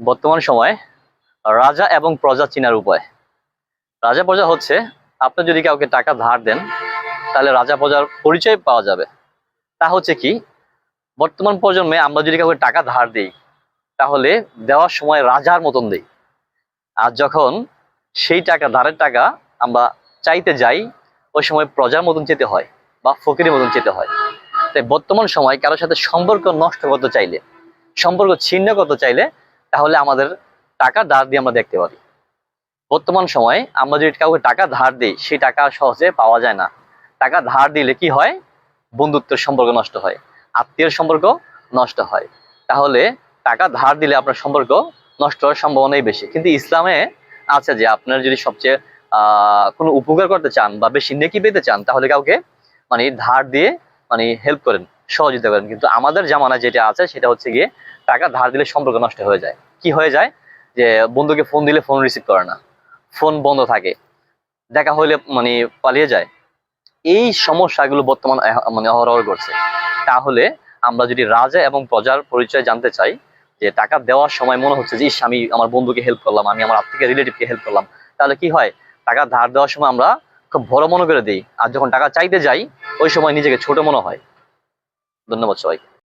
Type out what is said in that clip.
বর্তমান সময়ে রাজা এবং প্রজা চিনার উপায়। রাজা প্রজা হচ্ছে, আপনি যদি কাউকে টাকা ধার দেন, তাহলে রাজা প্রজার পরিচয় পাওয়া যাবে। তা হচ্ছে কি, বর্তমান প্রজন্মে আমরা যদি কাউকে টাকা ধার দিই, তাহলে দেওয়ার সময় রাজার মতন দিই। আর যখন সেই টাকা, ধারের টাকা আমরা চাইতে যাই, ওই সময় প্রজার মতন যেতে হয় বা ফকিরের মতন যেতে হয়। তাই বর্তমান সময় কারোর সাথে সম্পর্ক নষ্ট করতে চাইলে, সম্পর্ক ছিন্ন করতে চাইলে তাহলে আমাদের টাকা ধার দিয়ে আমরা দেখতে পারি। বর্তমান সময়ে আমরা যদি কাউকে টাকা ধার দিই, সেই টাকা সহজে পাওয়া যায় না। টাকা ধার দিলে কি হয়? বন্ধুত্বের সম্পর্ক নষ্ট হয়, আত্মীয়ের সম্পর্ক নষ্ট হয়। তাহলে টাকা ধার দিলে আপনার সম্পর্ক নষ্ট হওয়ার সম্ভাবনাই বেশি। কিন্তু ইসলামে আছে যে আপনার যদি সবচেয়ে কোনো উপকার করতে চান বা বেশি নেকি পেতে চান, তাহলে কাউকে মানে ধার দিয়ে মানে হেল্প করেন। সহযোগিতা করেন কিন্তু আমাদের জামানা যেটা আছে, সেটা হচ্ছে গিয়ে টাকা ধার দিলে সম্পর্ক নষ্ট হয়ে যায়। কি হয়ে যায়? যে বন্ধুকে ফোন দিলে ফোন রিসিভ করে না। ফোন বন্ধ থাকে। দেখা হইলে মানে পালিয়ে যায়। এই সমস্যাগুলো বর্তমান মানে অহরহ করছে। তাহলে আমরা যদি রাজা এবং প্রজার পরিচয় জানতে চাই, যে টাকা দেওয়ার সময় মনে হচ্ছে যে, ইস, আমি আমার বন্ধুকে হেল্প করলাম, আমি আমার আত্মীয় রিলেটিভকে হেল্প করলাম। তাহলে কি হয়? টাকা ধার দেওয়ার সময় আমরা খুব বড় মনে করে দিই। আর যখন টাকা চাইতে যাই, ওই সময় নিজেকে ছোট মনে হয়। ধন্যবাদ সবাই